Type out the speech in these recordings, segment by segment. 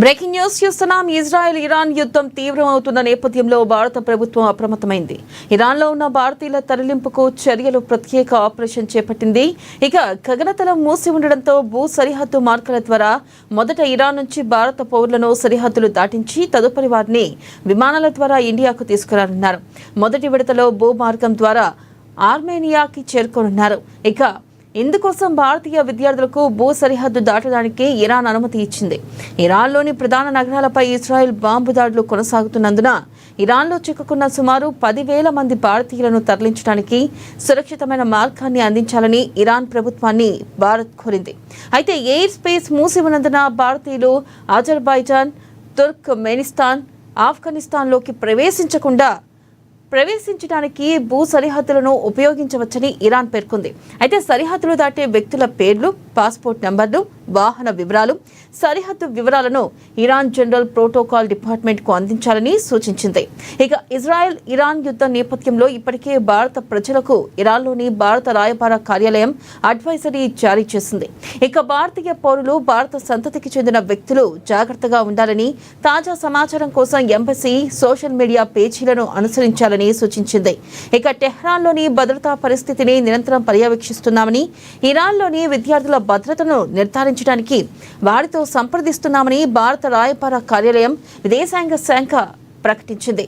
Breaking news చూస్తున్నాం. Israel Iran యుద్ధం తీవ్రమవుతున్న నేపథ్యంలో భారత ప్రభుత్వం అప్రమత్తమైంది. ఇరాన్లో ఉన్న భారతీయుల తరలింపుకు చర్యలు ప్రత్యేక ఆపరేషన్ చేపట్టింది. ఇక గగనతలం మూసి ఉండడంతో భూ సరిహద్దు మార్గాల ద్వారా మొదట ఇరాన్ నుంచి భారత పౌరులను సరిహద్దులు దాటించి తదుపరి వారిని విమానాల ద్వారా ఇండియాకు తీసుకురానున్నారు. మొదటి విడతలో భూ మార్గం ద్వారా ఆర్మేనియాకి చేరుకోనున్నారు. ఇక ఇందుకోసం భారతీయ విద్యార్థులకు భూ సరిహద్దు దాటడానికి ఇరాన్ అనుమతి ఇచ్చింది. ఇరాన్లోని ప్రధాన నగరాలపై ఇస్రాయెల్ బాంబు దాడులు కొనసాగుతున్నందున ఇరాన్లో చిక్కుకున్న సుమారు పదివేల మంది భారతీయులను తరలించడానికి సురక్షితమైన మార్గాన్ని అందించాలని ఇరాన్ ప్రభుత్వాన్ని భారత్ కోరింది. అయితే ఎయిర్ స్పేస్ మూసి ఉన్నందున భారతీయులు అజర్బైజాన్ తుర్క్ మెనిస్తాన్ ఆఫ్ఘనిస్తాన్లోకి ప్రవేశించకుండా ప్రవేశించడానికి భూ సరిహద్దులను ఉపయోగించవచ్చని ఇరాన్ పేర్కొంది. అయితే సరిహద్దులు దాటే వ్యక్తుల పేర్లు పాస్పోర్ట్ నంబర్లు వాహన వివరాలు సరిహద్దు వివరాలను ఇరాన్ జనరల్ ప్రోటోకాల్ డిపార్ట్మెంట్కు అందించాలని సూచించింది. ఇక ఇజ్రాయెల్ ఇరాన్ యుద్ధ నేపథ్యంలో ఇప్పటికే భారత ప్రజలకు ఇరాన్లోని భారత రాయబార కార్యాలయం అడ్వైజరీ జారీ చేసింది. ఇక భారతీయ పౌరులు భారత సంతతికి చెందిన వ్యక్తులు జాగ్రత్తగా ఉండాలని తాజా సమాచారం కోసం ఎంబసీ సోషల్ మీడియా పేజీలను అనుసరించాలని సూచించింది. ఇక టెహ్రాన్లోని భద్రతా పరిస్థితిని నిరంతరం పర్యవేక్షిస్తున్నామని ఇరాన్లోని విద్యార్థుల భద్రతను నిర్ధారించడానికి వారితో సంప్రదిస్తున్నామని భారత రాయబార కార్యాలయం విదేశాంగ శాఖ ప్రకటించింది.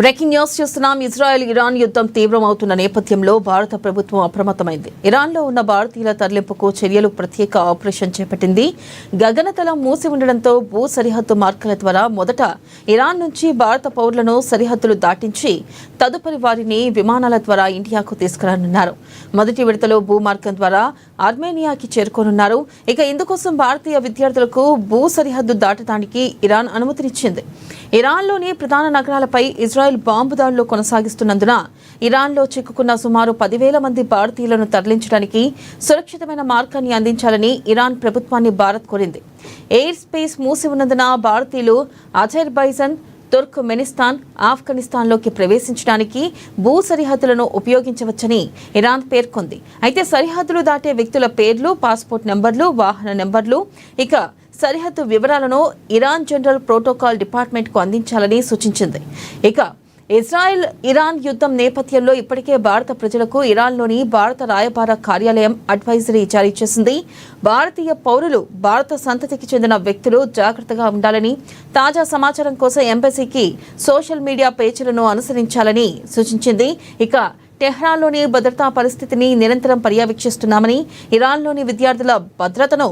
బ్రేకింగ్ న్యూస్ చూస్తున్నాం. ఇజ్రాయెల్ ఇరాన్ యుద్ధం తీవ్రమవుతున్న నేపథ్యంలో భారత ప్రభుత్వం అప్రమత్తమైంది. ఇరాన్లో ఉన్న భారతీయుల తరలింపుకు చర్యలు ప్రత్యేక ఆపరేషన్ చేపట్టింది. గగనతలం మూసి ఉండడంతో భూ సరిహద్దు మార్గాల ద్వారా మొదట ఇరాన్ నుంచి భారత పౌరులను సరిహద్దులు దాటించి తదుపరి వారిని విమానాల ద్వారా ఇండియాకు తీసుకురానున్నారు. మొదటి విడతలో భూ మార్గం ద్వారా ఆర్మేనియాకి చేరుకోనున్నారు. ఇక ఇందుకోసం భారతీయ విద్యార్థులకు భూ సరిహద్దు దాటడానికి ఇరాన్ అనుమతినిచ్చింది. ఇరాన్లోని ప్రధాన నగరాలపై ఇజ్రాయెల్ బాంబు దాడులు కొనసాగిస్తున్నందున ఇరాన్లో చిక్కుకున్న సుమారు పదివేల మంది భారతీయులను తరలించడానికి సురక్షితమైన మార్గాన్ని అందించాలని ఇరాన్ ప్రభుత్వాన్ని భారత్ కోరింది. ఎయిర్ స్పేస్ మూసి ఉన్నందున భారతీయులు అజర్బైజాన్ తుర్క్ మెనిస్తాన్ ఆఫ్ఘనిస్తాన్లోకి ప్రవేశించడానికి భూ సరిహద్దులను ఉపయోగించవచ్చని ఇరాన్ పేర్కొంది. అయితే సరిహద్దులు దాటే వ్యక్తుల పేర్లు పాస్పోర్ట్ నెంబర్లు వాహన నెంబర్లు ఇక సరిహద్దు వివరాలను ఇరాన్ జనరల్ ప్రోటోకాల్ డిపార్ట్మెంట్కు అందించాలని సూచించింది. ఇక ఇజ్రాయెల్ ఇరాన్ యుద్ధం నేపథ్యంలో ఇప్పటికే భారత ప్రజలకు ఇరాన్లోని భారత రాయబార కార్యాలయం అడ్వైజరీ జారీ చేసింది. భారతీయ పౌరులు భారత సంతతికి చెందిన వ్యక్తులు జాగ్రత్తగా ఉండాలని తాజా సమాచారం కోసం ఎంబసీకి సోషల్ మీడియా పేజీలను అనుసరించాలని సూచించింది. ఇక టెహ్రాన్లోని భద్రతా పరిస్థితిని నిరంతరం పర్యవేక్షిస్తున్నామని ఇరాన్లోని విద్యార్థుల భద్రతను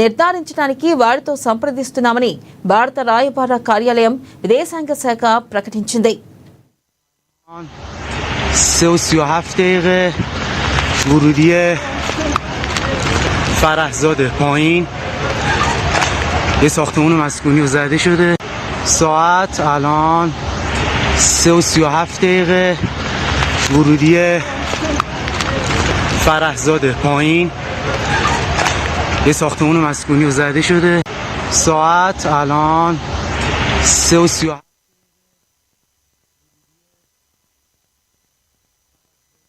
నిర్ధారించడానికి వారితో సంప్రదిస్తున్నామని భారత రాయబార కార్యాలయం విదేశాంగ శాఖ ప్రకటించింది. سه و سی و هفت دقیقه. ورودی فرهزاده پایین. یه ساختمون مسکونی رو زده شده. ساعت الان سه و سی و هفت دقیقه. ورودی فرهزاده پایین. یه ساختمون مسکونی رو زده شده. ساعت الان سه و سی و